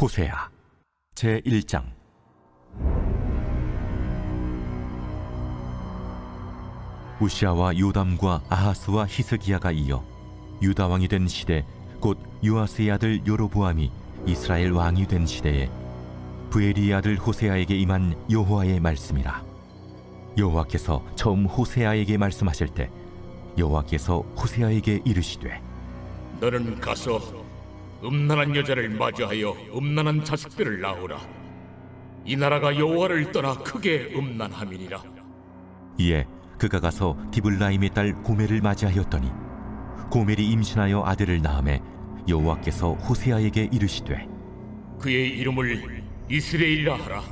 호세아. 제 1장. 우시아와 요담과 아하스와 히스기야가 이어 유다 왕이 된 시대 곧 요아스의 아들 요로보암이 이스라엘 왕이 된 시대에 부에리의 아들 호세아에게 임한 여호와의 말씀이라. 여호와께서 처음 호세아에게 말씀하실 때 여호와께서 호세아에게 이르시되 너는 가서 음란한 여자를 맞이하여 음란한 자식들을 낳으라. 이 나라가 여호와를 떠나 크게 음란함이니라. 이에 그가 가서 디블라임의 딸 고멜을 맞이하였더니 고멜이 임신하여 아들을 낳음에 여호와께서 호세아에게 이르시되 그의 이름을 이스라엘이라 하라.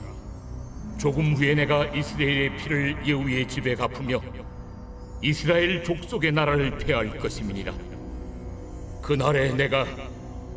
조금 후에 내가 이스라엘의 피를 여우의 집에 갚으며 이스라엘 족속의 나라를 폐할 것임이니라. 그날에 내가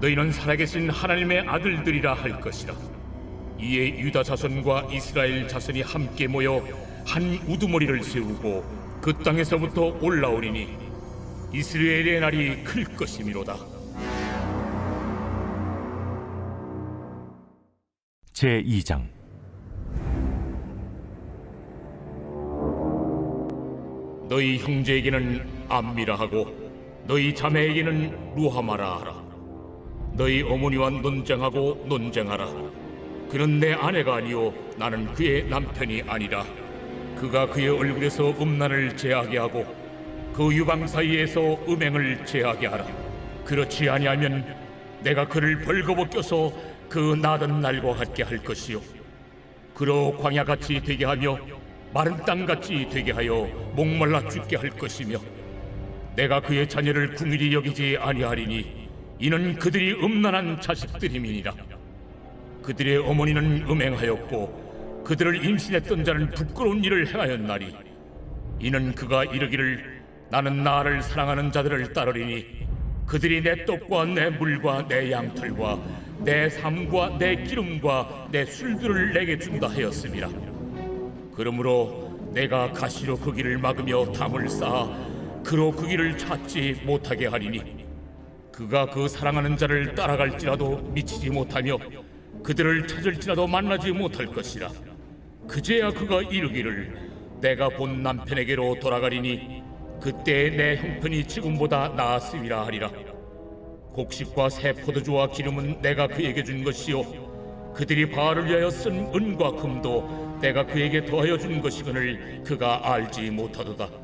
너희는 살아계신 하나님의 아들들이라 할 것이라. 이에 유다 자손과 이스라엘 자손이 함께 모여 한 우두머리를 세우고 그 땅에서부터 올라오리니 이스라엘의 날이 클 것이미로다. 제 2장 너희 형제에게는 암미라 하고 너희 자매에게는 루하마라 하라. 너희 어머니와 논쟁하고 논쟁하라. 그는 내 아내가 아니요 나는 그의 남편이 아니라 그가 그의 얼굴에서 음란을 제하게 하고 그 유방 사이에서 음행을 제하게 하라. 그렇지 아니하면 내가 그를 벌거벗겨서 그 나던 날과 같게 할 것이요. 그로 광야같이 되게 하며 마른 땅같이 되게 하여 목말라 죽게 할 것이며 내가 그의 자녀를 궁일이 여기지 아니하리니 이는 그들이 음란한 자식들임이니라 그들의 어머니는 음행하였고 그들을 임신했던 자는 부끄러운 일을 행하였나니 이는 그가 이르기를 나는 나를 사랑하는 자들을 따르리니 그들이 내 떡과 내 물과 내 양털과 내 삶과 내 기름과 내 술들을 내게 준다 하였습니다. 그러므로 내가 가시로 그 길을 막으며 담을 쌓아 그로 그 길을 찾지 못하게 하리니 그가 그 사랑하는 자를 따라갈지라도 미치지 못하며 그들을 찾을지라도 만나지 못할 것이라. 그제야 그가 이르기를 내가 본 남편에게로 돌아가리니 그때 내 형편이 지금보다 나았음이라 하리라. 곡식과 새 포도주와 기름은 내가 그에게 준 것이요 그들이 바알을 위하여 쓴 은과 금도 내가 그에게 더하여 준 것이거늘 그가 알지 못하도다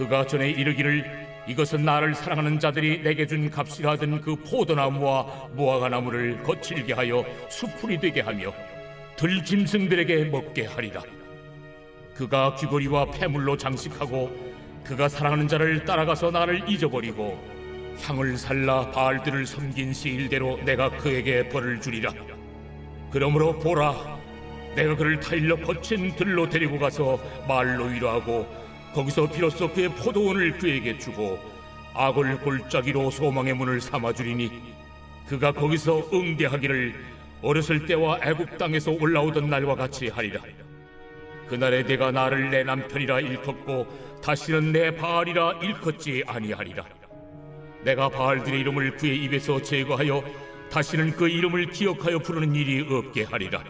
그가 전에 이르기를 이것은 나를 사랑하는 자들이 내게 준 값이라 하던 그 포도나무와 무화과 나무를 거칠게 하여 수풀이 되게 하며 들짐승들에게 먹게 하리라. 그가 귀걸이와 폐물로 장식하고 그가 사랑하는 자를 따라가서 나를 잊어버리고 향을 살라 바알들을 섬긴 시일대로 내가 그에게 벌을 주리라. 그러므로 보라 내가 그를 타일러 거친 들로 데리고 가서 말로 위로하고 거기서 비로소 그의 포도원을 그에게 주고 악을 골짜기로 소망의 문을 삼아 주리니 그가 거기서 응대하기를 어렸을 때와 애굽 땅에서 올라오던 날과 같이 하리라. 그날에 내가 나를 내 남편이라 일컫고 다시는 내 바알이라 일컫지 아니하리라. 내가 바알들의 이름을 그의 입에서 제거하여 다시는 그 이름을 기억하여 부르는 일이 없게 하리라.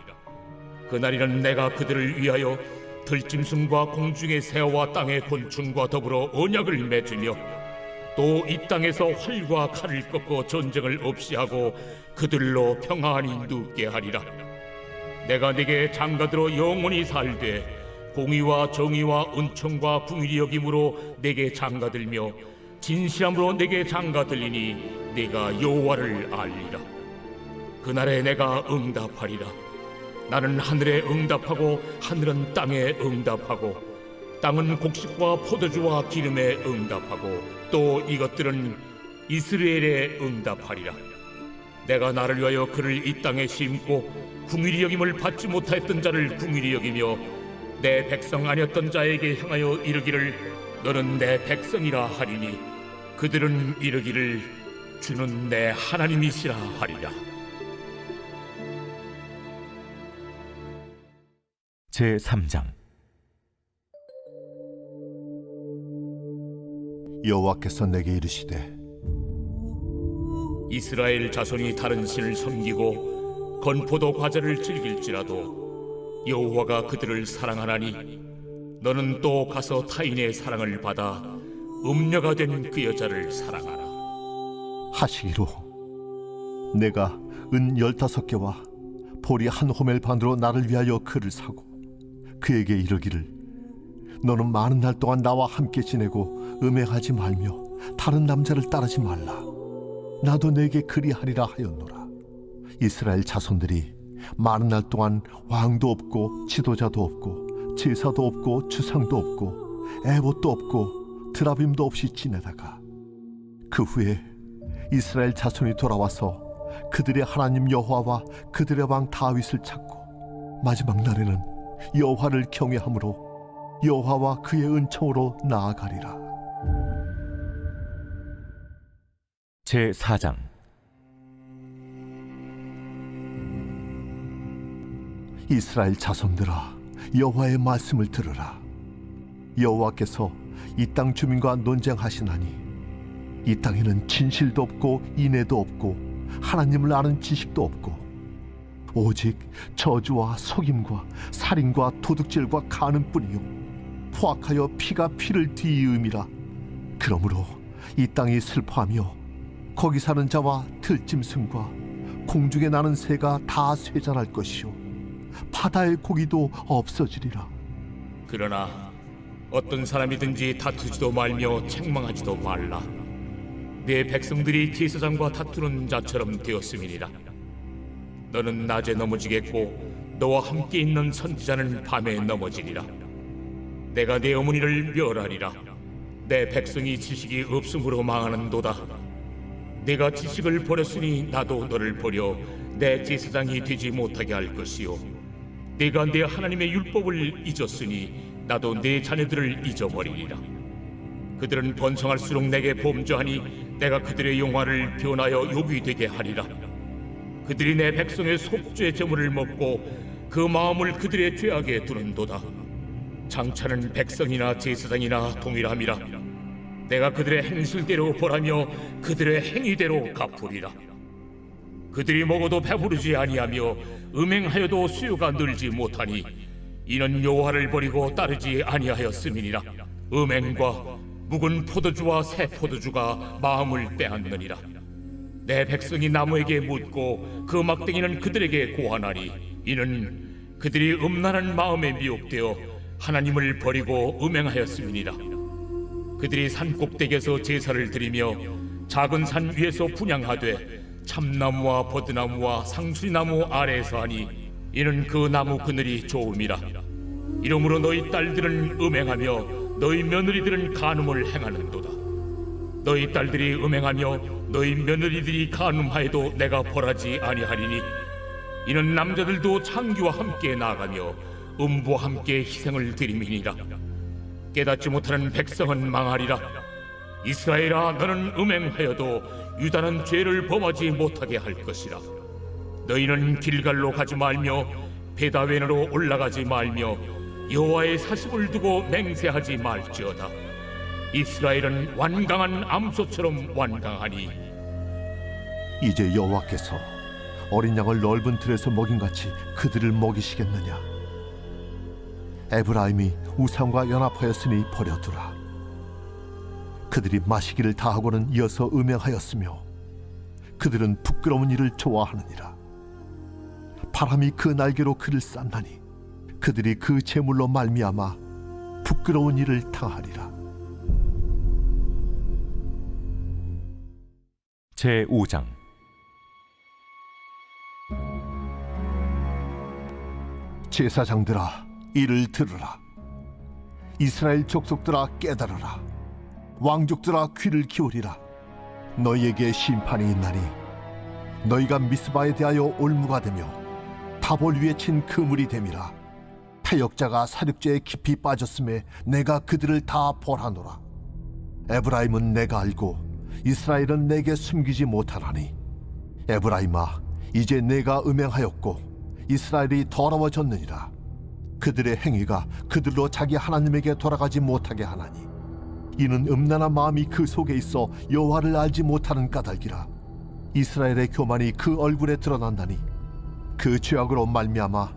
그날에는 내가 그들을 위하여 들짐승과 공중의 새와 땅의 곤충과 더불어 언약을 맺으며 또 이 땅에서 활과 칼을 꺾고 전쟁을 없이 하고 그들로 평안히 눕게 하리라. 내가 네게 장가들어 영원히 살되 공의와 정의와 은총과 궁일이 여김으로 네게 장가들며 진실함으로 네게 장가들리니 네가 여호와를 알리라. 그날에 내가 응답하리라. 나는 하늘에 응답하고 하늘은 땅에 응답하고 땅은 곡식과 포도주와 기름에 응답하고 또 이것들은 이스라엘에 응답하리라. 내가 나를 위하여 그를 이 땅에 심고 궁일이 여김을 받지 못하였던 자를 궁일이 여기며 내 백성 아니었던 자에게 향하여 이르기를 너는 내 백성이라 하리니 그들은 이르기를 주는 내 하나님이시라 하리라. 제 3장. 여호와께서 내게 이르시되 이스라엘 자손이 다른 신을 섬기고 건포도 과자를 즐길지라도 여호와가 그들을 사랑하나니 너는 또 가서 타인의 사랑을 받아 음녀가 된 그 여자를 사랑하라. 하시기로. 내가 은 열다섯 개와 보리 한 호멜 반으로 나를 위하여 그를 사고 그에게 이르기를 너는 많은 날 동안 나와 함께 지내고 음행하지 말며 다른 남자를 따르지 말라. 나도 내게 그리하리라 하였노라. 이스라엘 자손들이 많은 날 동안 왕도 없고 지도자도 없고 제사도 없고 주상도 없고 애봇도 없고 드라빔도 없이 지내다가 그 후에 이스라엘 자손이 돌아와서 그들의 하나님 여호와와 그들의 왕 다윗을 찾고 마지막 날에는 여호와를 경외함으로 여호와와 그의 은총으로 나아가리라. 제 4장 이스라엘 자손들아 여호와의 말씀을 들으라. 여호와께서 이 땅 주민과 논쟁하시나니 이 땅에는 진실도 없고 인애도 없고 하나님을 아는 지식도 없고 오직 저주와 속임과 살인과 도둑질과 가는뿐이요 포악하여 피가 피를 뒤이음이라 그러므로 이 땅이 슬퍼하며 거기 사는 자와 들짐승과 공중에 나는 새가 다 쇠잔할 것이요 바다의 고기도 없어지리라 그러나 어떤 사람이든지 다투지도 말며 책망하지도 말라. 내 백성들이 제사장과 다투는 자처럼 되었음이니라. 너는 낮에 넘어지겠고 너와 함께 있는 선지자는 밤에 넘어지리라. 내가 내 어머니를 멸하리라. 내 백성이 지식이 없음으로 망하는도다. 내가 지식을 버렸으니 나도 너를 버려 내 제사장이 되지 못하게 할 것이요. 내가 내 하나님의 율법을 잊었으니 나도 내 자녀들을 잊어버리리라. 그들은 번성할수록 내게 범죄하니 내가 그들의 영화를 변하여 욕이 되게 하리라. 그들이 내 백성의 속죄 제물을 먹고 그 마음을 그들의 죄악에 두는도다. 장차는 백성이나 제사장이나 동일함이라. 내가 그들의 행실대로 벌하며 그들의 행위대로 갚으리라. 그들이 먹어도 배부르지 아니하며 음행하여도 수요가 늘지 못하니 이는 여호와를 버리고 따르지 아니하였음이니라 음행과 묵은 포도주와 새 포도주가 마음을 빼앗느니라 내 백성이 나무에게 묻고 그 막대기는 그들에게 고하나니 이는 그들이 음란한 마음에 미혹되어 하나님을 버리고 음행하였음이니라. 그들이 산 꼭대기에서 제사를 드리며 작은 산 위에서 분양하되 참나무와 버드나무와 상수리나무 아래에서 하니 이는 그 나무 그늘이 좋음이라. 이러므로 너희 딸들은 음행하며 너희 며느리들은 간음을 행하는도다. 너희 딸들이 음행하며 너희 며느리들이 간음하여도 내가 벌하지 아니하리니 이는 남자들도 창기와 함께 나아가며 음부와 함께 희생을 드림이니라. 깨닫지 못하는 백성은 망하리라. 이스라엘아 너는 음행하여도 유다는 죄를 범하지 못하게 할 것이라. 너희는 길갈로 가지 말며 베다웬으로 올라가지 말며 여호와의 사심을 두고 맹세하지 말지어다 이스라엘은 완강한 암소처럼 완강하니. 이제 여호와께서 어린 양을 넓은 틀에서 먹인 같이 그들을 먹이시겠느냐? 에브라임이 우상과 연합하였으니 버려두라. 그들이 마시기를 다하고는 이어서 음행하였으며 그들은 부끄러운 일을 좋아하느니라. 바람이 그 날개로 그를 싼다니 그들이 그 재물로 말미암아 부끄러운 일을 당하리라 제 5장. 제사장들아 이를 들으라. 이스라엘 족속들아 깨달으라. 왕족들아 귀를 기울이라. 너희에게 심판이 있나니 너희가 미스바에 대하여 올무가 되며 다볼 위에 친 그물이 됨이라. 패역자가 사륙제에 깊이 빠졌음에 내가 그들을 다 벌하노라. 에브라임은 내가 알고 이스라엘은 내게 숨기지 못하나니. 에브라임아 이제 내가 음행하였고 이스라엘이 더러워졌느니라. 그들의 행위가 그들로 자기 하나님에게 돌아가지 못하게 하나니. 이는 음란한 마음이 그 속에 있어 여호와를 알지 못하는 까닭이라. 이스라엘의 교만이 그 얼굴에 드러난다니. 그 죄악으로 말미암아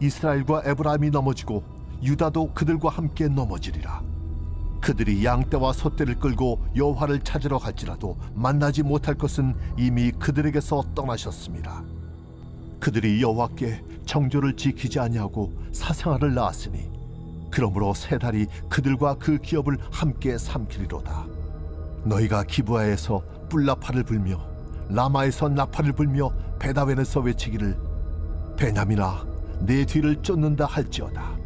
이스라엘과 에브라임이 넘어지고 유다도 그들과 함께 넘어지리라 그들이 양떼와 소떼를 끌고 여호와를 찾으러 갈지라도 만나지 못할 것은 이미 그들에게서 떠나셨습니다. 그들이 여호와께 정조를 지키지 아니하고 사생활을 낳았으니 그러므로 세 달이 그들과 그 기업을 함께 삼키리로다. 너희가 기부하에서 뿔나파를 불며 라마에서 나파를 불며 베다웬에서 외치기를 베냐민아 내 뒤를 쫓는다 할지어다.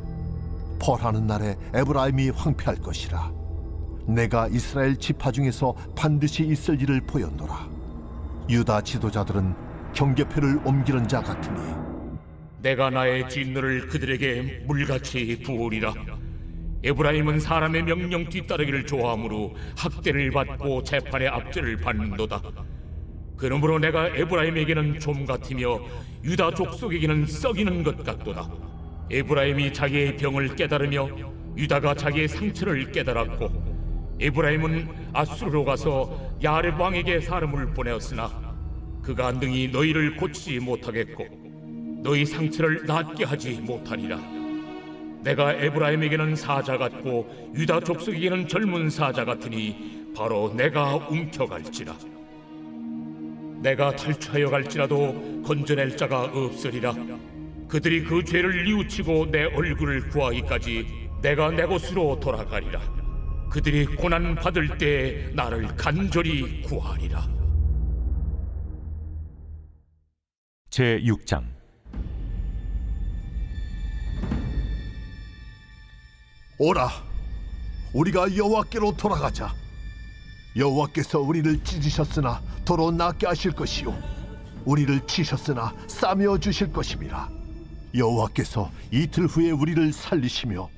벌하는 날에 에브라임이 황폐할 것이라. 내가 이스라엘 지파 중에서 반드시 있을 일을 보였노라. 유다 지도자들은 경계표를 옮기는 자 같으니 내가 나의 진노를 그들에게 물같이 부으리라. 에브라임은 사람의 명령 뒤따르기를 좋아하므로 학대를 받고 재판의 압제를 받는도다. 그러므로 내가 에브라임에게는 좀 같으며 유다 족속에게는 썩이는 것 같도다. 에브라임이 자기의 병을 깨달으며 유다가 자기의 상처를 깨달았고 에브라임은 아수르로 가서 야렙 왕에게 사람을 보내었으나 그가 능히 너희를 고치지 못하겠고 너희 상처를 낫게 하지 못하리라. 내가 에브라임에게는 사자 같고 유다 족속에게는 젊은 사자 같으니 바로 내가 움켜갈지라. 내가 탈취하여 갈지라도 건져낼 자가 없으리라. 그들이 그 죄를 뉘우치고 내 얼굴을 구하기까지 내가 내 곳으로 돌아가리라. 그들이 고난 받을 때 나를 간절히 구하리라. 제 6장 오라 우리가 여호와께로 돌아가자 여호와께서 우리를 찢으셨으나 도로 낫게 하실 것이요 우리를 치셨으나 싸매어 주실 것임이라 여호와께서 이틀 후에 우리를 살리시며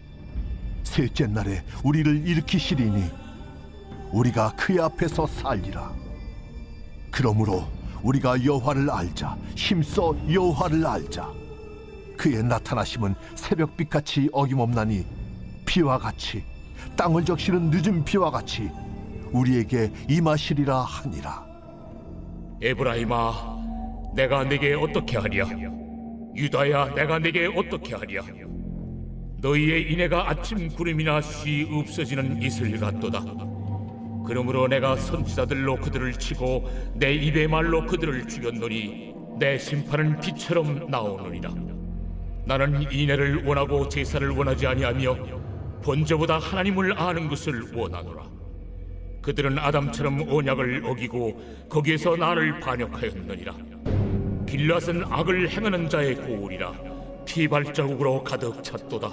셋째 날에 우리를 일으키시리니 우리가 그의 앞에서 살리라. 그러므로 우리가 여호와를 알자 힘써 여호와를 알자. 그의 나타나심은 새벽빛 같이 어김없나니 비와 같이 땅을 적시는 늦은 비와 같이 우리에게 임하시리라 하니라. 에브라임아, 내가 내게 어떻게 하랴? 유다야, 내가 내게 어떻게 하랴? 너희의 인애가 아침 구름이나 쉬 없어지는 이슬 같도다. 그러므로 내가 선지자들로 그들을 치고 내 입의 말로 그들을 죽였노니 내 심판은 비처럼 나오느니라. 나는 인애를 원하고 제사를 원하지 아니하며 번제보다 하나님을 아는 것을 원하노라. 그들은 아담처럼 언약을 어기고 거기에서 나를 반역하였느니라. 길앗은 악을 행하는 자의 고울이라 피 발자국으로 가득 찼도다.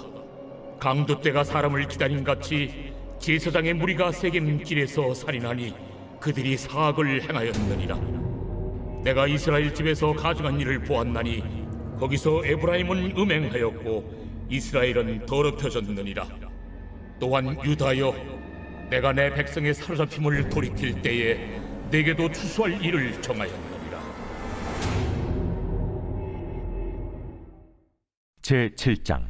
강도 때가 사람을 기다린 같이 제사장의 무리가 새긴 길에서 살인하니 그들이 사악을 행하였느니라. 내가 이스라엘 집에서 가증한 일을 보았나니 거기서 에브라임은 음행하였고 이스라엘은 더럽혀졌느니라. 또한 유다여 내가 내 백성의 사로잡힘을 돌이킬 때에 내게도 추수할 일을 정하였느 제 7장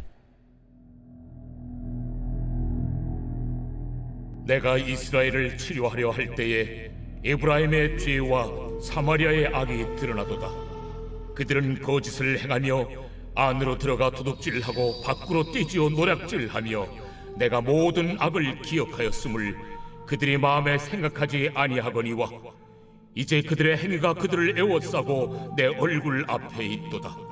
내가 이스라엘을 치료하려 할 때에 에브라임의 죄와 사마리아의 악이 드러나도다. 그들은 거짓을 행하며 안으로 들어가 도둑질하고 밖으로 떼지어 노략질하며 내가 모든 악을 기억하였음을 그들이 마음에 생각하지 아니하거니와 이제 그들의 행위가 그들을 애워싸고 내 얼굴 앞에 있도다.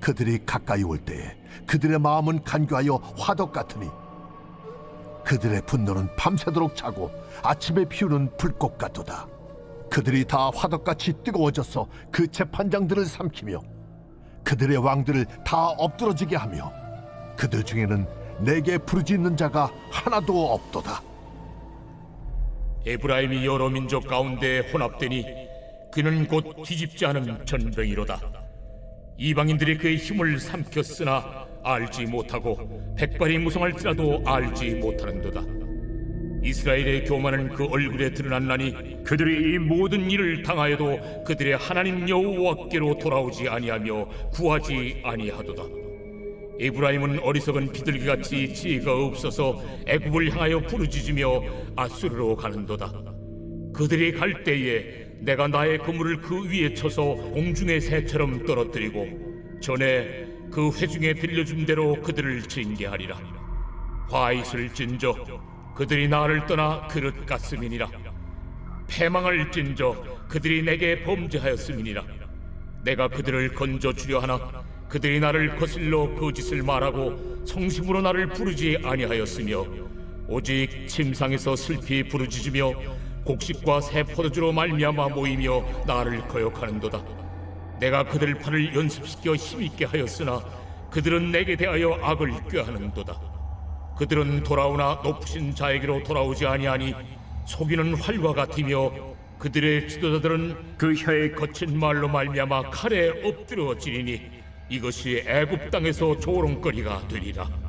그들이 가까이 올 때에 그들의 마음은 간교하여 화덕 같으니 그들의 분노는 밤새도록 차고 아침에 피우는 불꽃 같도다. 그들이 다 화덕같이 뜨거워져서 그 재판장들을 삼키며 그들의 왕들을 다 엎드러지게 하며 그들 중에는 내게 부르짖는 자가 하나도 없도다. 에브라임이 여러 민족 가운데 혼합되니 그는 곧 뒤집지 않은 전병이로다. 이방인들이 그의 힘을 삼켰으나 알지 못하고 백발이 무성할지라도 알지 못하는도다. 이스라엘의 교만은 그 얼굴에 드러났나니 그들이 이 모든 일을 당하여도 그들의 하나님 여호와께로 돌아오지 아니하며 구하지 아니하도다. 에브라임은 어리석은 비둘기같이 지혜가 없어서 애굽을 향하여 부르짖으며 아수르로 가는도다. 그들이 갈 때에 내가 나의 그물을 그 위에 쳐서 공중의 새처럼 떨어뜨리고 전에 그 회중에 빌려준 대로 그들을 징계하리라. 화잇을 찐저 그들이 나를 떠나 그릇 같음이니라. 패망을 찐저 그들이 내게 범죄하였음이니라. 내가 그들을 건져 주려 하나 그들이 나를 거슬러 거짓을 말하고 성심으로 나를 부르지 아니하였으며 오직 침상에서 슬피 부르짖으며 곡식과 새 포도주로 말미암아 모이며 나를 거역하는도다. 내가 그들 팔을 연습시켜 힘있게 하였으나 그들은 내게 대하여 악을 꾀하는도다. 그들은 돌아오나 높으신 자에게로 돌아오지 아니하니 속이는 활과 같으며 그들의 지도자들은 그 혀의 거친 말로 말미암아 칼에 엎드러지리니 이것이 애굽 땅에서 조롱거리가 되리라.